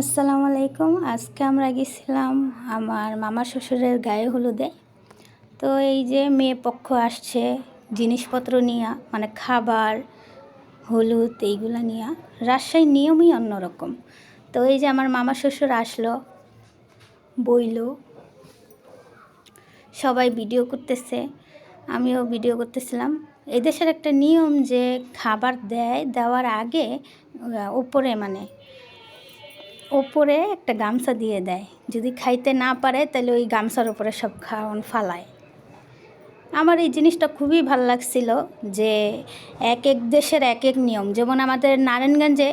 আসসালামু আলাইকুম। আজকে আমরা গেছিলাম আমার মামা শ্বশুরের গায়ে হলুদে। তো এই যে মেয়ে পক্ষ আসছে, জিনিসপত্র নিয়ে মানে খাবার, হলুদ, এইগুলো নিয়ে, রাজশাহীর নিয়মই অন্যরকম। তো এই যে আমার মামা শ্বশুর আসলো, বইলো, সবাই ভিডিও করতেছে, আমিও ভিডিও করতেছিলাম। এদেশের একটা নিয়ম যে খাবার দেয়, দেওয়ার আগে উপরে মানে ওপরে একটা গামছা দিয়ে দেয়। যদি খাইতে না পারে, তাহলে ওই গামছার ওপরে সব খাওয়ান ফালায়। আমার এই জিনিসটা খুবই ভালো লাগছিল যে এক এক দেশের এক এক নিয়ম। যেমন আমাদের নারায়ণগঞ্জে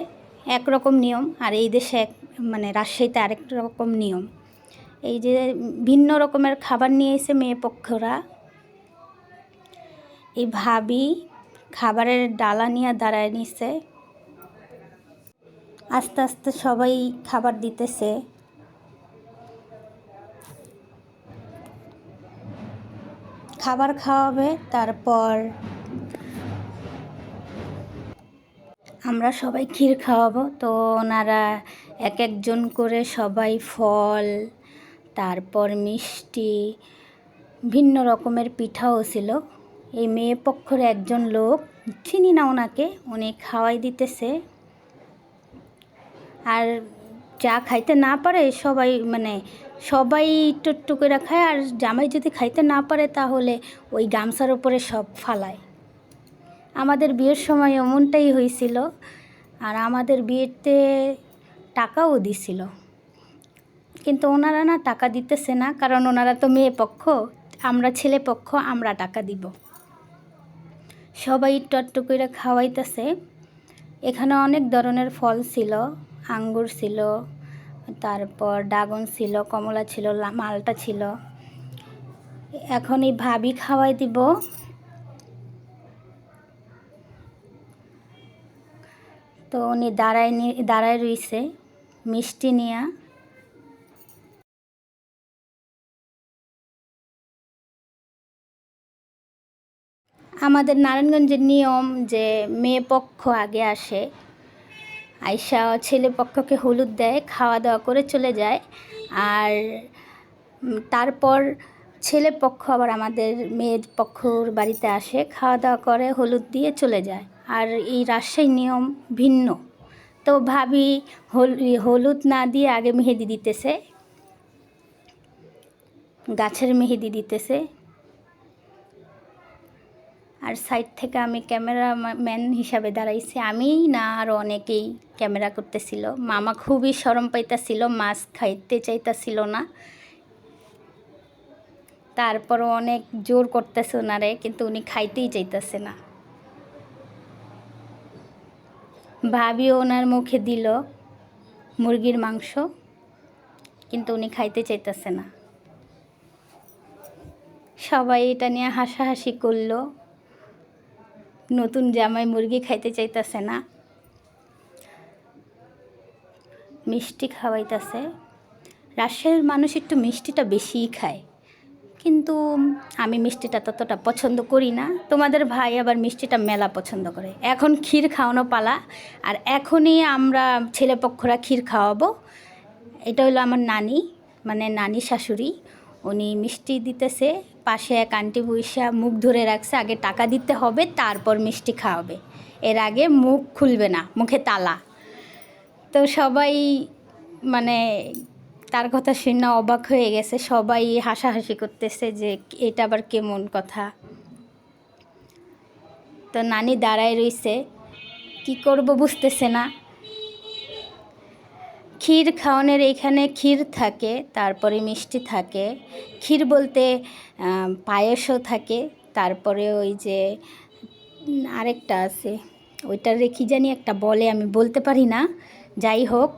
একরকম নিয়ম আর এই দেশে এক মানে রাজশাহীতে আরেক রকম নিয়ম। এই যে ভিন্ন রকমের খাবার নিয়ে এসে মেয়ে পক্ষরা এই ভাবি খাবারের ডালা নিয়ে দাঁড়ায় নিছে। আস্তে আস্তে সবাই খাবার দিতেছে। খাবার খাওয়াবে, তারপর আমরা সবাই ক্ষীর খাওয়াবো। তো ওনারা এক একজন করে সবাই ফল, তারপর মিষ্টি, ভিন্ন রকমের পিঠাও ছিল। এই মেয়ে পক্ষের একজন লোক, চিনি না ওনাকে, উনি খাওয়াই দিতেছে। আর যা খাইতে না পারে সবাই মানে সবাই একটু একটু করে খায়, আর জামাই যদি খাইতে না পারে তাহলে ওই গামছার উপরে সব ফালায়। আমাদের বিয়ের সময় এমনটাই হয়েছিল আর আমাদের বিয়েতে টাকাও দিছিল। কিন্তু ওনারা না টাকা দিতেছে না, কারণ ওনারা তো মেয়ে পক্ষ, আমরা ছেলে পক্ষ, আমরা টাকা দিব। সবাই একটু করে খাওয়াইতেছে। এখানে অনেক ধরনের ফল ছিল। আঙ্গুর ছিল, তারপর ড্রাগন ছিল, কমলা ছিল মালটা ছিল। এখন এই ভাবি খাওয়াই দিব। তো উনি দাঁড়ায় দাঁড়ায় রইছে, মিষ্টি নিয়া। আমাদের নারায়ণগঞ্জের নিয়ম যে, মেয়ে পক্ষ আগে আসে। আয়সা ছেলে পক্ষকে হলুদ দেয় খাওয়া দাওয়া করে চলে যায়। আর তারপর ছেলে পক্ষ আবার আমাদের মেয়ের পক্ষর বাড়িতে আসে খাওয়া দাওয়া করে, হলুদ দিয়ে চলে যায়। আর এই রাজশাহী নিয়ম ভিন্ন। তো ভাবি, হল, হলুদ না দিয়ে আগে মেহেদি দিতেছে। গাছের মেহেদি দিতেছে। আর সাইড থেকে আমি ক্যামেরা ম্যান হিসাবে দাঁড়াইছি। আমিই না আর অনেকেই ক্যামেরা করতেছিল। মামা খুবই সরম পাইতাছিল, মাছ খাইতে চাইতাছিল না। তারপরও অনেক জোর করতেছে ওনারে, কিন্তু উনি খাইতেই চাইতেছে না। ভাবিও ওনার মুখে দিল মুরগির মাংস, কিন্তু উনি খাইতে চাইতেছে না। সবাই এটা নিয়ে হাসাহাসি করল। নতুন জামাই মুরগি খাইতে চাইতেছে না। মিষ্টি খাওয়াইতেছে। রাজশাহীর মানুষ একটু মিষ্টিটা বেশিই খায়। কিন্তু আমি মিষ্টিটা ততটা পছন্দ করি না। তোমাদের ভাই আবার মিষ্টিটা মেলা পছন্দ করে। এখন ক্ষীর খাওয়ানো পালা। আর এখনই আমরা ছেলেপক্ষরা ক্ষীর খাওয়াবো। এটা হলো আমার নানি মানে নানি শাশুড়ি। উনি মিষ্টি দিতেছে, পাশে এক আন্টি বৈশা মুখ ধরে রাখছে, আগে টাকা দিতে হবে, তারপর মিষ্টি খাওয়াবে। এর আগে মুখ খুলবে না, মুখে তালা। তো সবাই মানে তার কথা শুনে অবাক হয়ে গেছে, সবাই হাসাহাসি করতেছে যে এটা আবার কেমন কথা। তো নানি দাঁড়ায় রইছে, কি করব বুঝতেছে না। ক্ষীর খাওয়ানোর এখানে ক্ষীর থাকে, তারপরে মিষ্টি থাকে। ক্ষীর বলতে পায়েসও থাকে, তারপরে ওই যে আরেকটা আছে, ওইটার কি জানি একটা বলে, আমি বলতে পারি না। যাই হোক,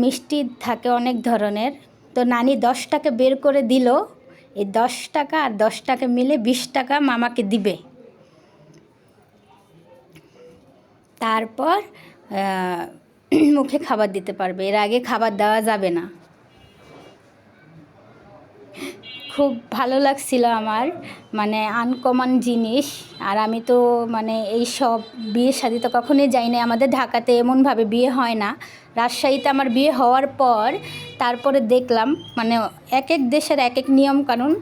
মিষ্টি থাকে অনেক ধরনের। তো নানি দশ টাকা বের করে দিল, এই দশ টাকা আর দশ টাকা মিলে বিশ টাকা মামাকে দিবে। তারপর মুখে খাবার দিতে পারবে। এর আগে খাবার দেওয়া যাবে না। খুব ভালো লাগছিল আমার মানে আনকমন জিনিস। আর আমি তো মানে এই সব বিয়ে শাদি তো কখনোই যাই না আমাদের ঢাকাতে এমনভাবে বিয়ে হয় না। রাজশাহীতে আমার বিয়ে হওয়ার পর তারপরে দেখলাম মানে এক এক দেশের এক এক নিয়ম কানুন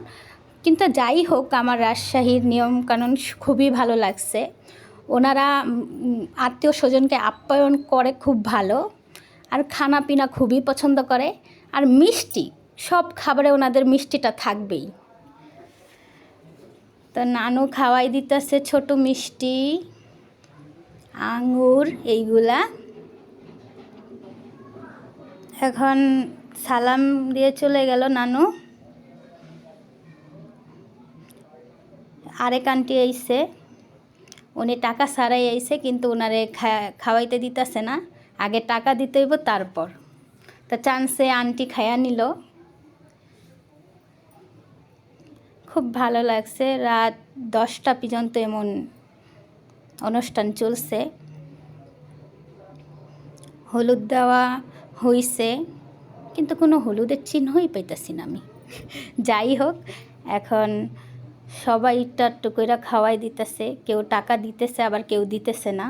কিন্তু যাই হোক, আমার রাজশাহীর নিয়ম কানুন খুবই ভালো লাগছে। ওনারা আত্মীয় স্বজনকে আপ্যায়ন করে খুব ভালো, আর খানা পিনা খুবই পছন্দ করে, আর মিষ্টি, সব খাবারে ওনাদের মিষ্টিটা থাকবেই। তো নানু খাওয়াই দিতেছে ছোট মিষ্টি, আঙুর এইগুলা। এখন সালাম দিয়ে চলে গেল নানু। আরেক আন্টি আইসে উনি টাকা ছাড়াই আইসে কিন্তু ওনারে খাওয়াইতে দিতেছে না। আগে টাকা দিতে হইব, তারপর। তা চান্সে আন্টি খায়া নিল। খুব ভালো লাগছে, রাত দশটা পর্যন্ত এমন অনুষ্ঠান চলছে। হলুদ দেওয়া হইছে, কিন্তু কোনো হলুদের চিহ্নই পাইতেছি না আমি। যাই হোক, এখন সবাই একটু করে খাওয়াই দিতেছে কেউ টাকা দিতেছে আবার কেউ দিতেছে না।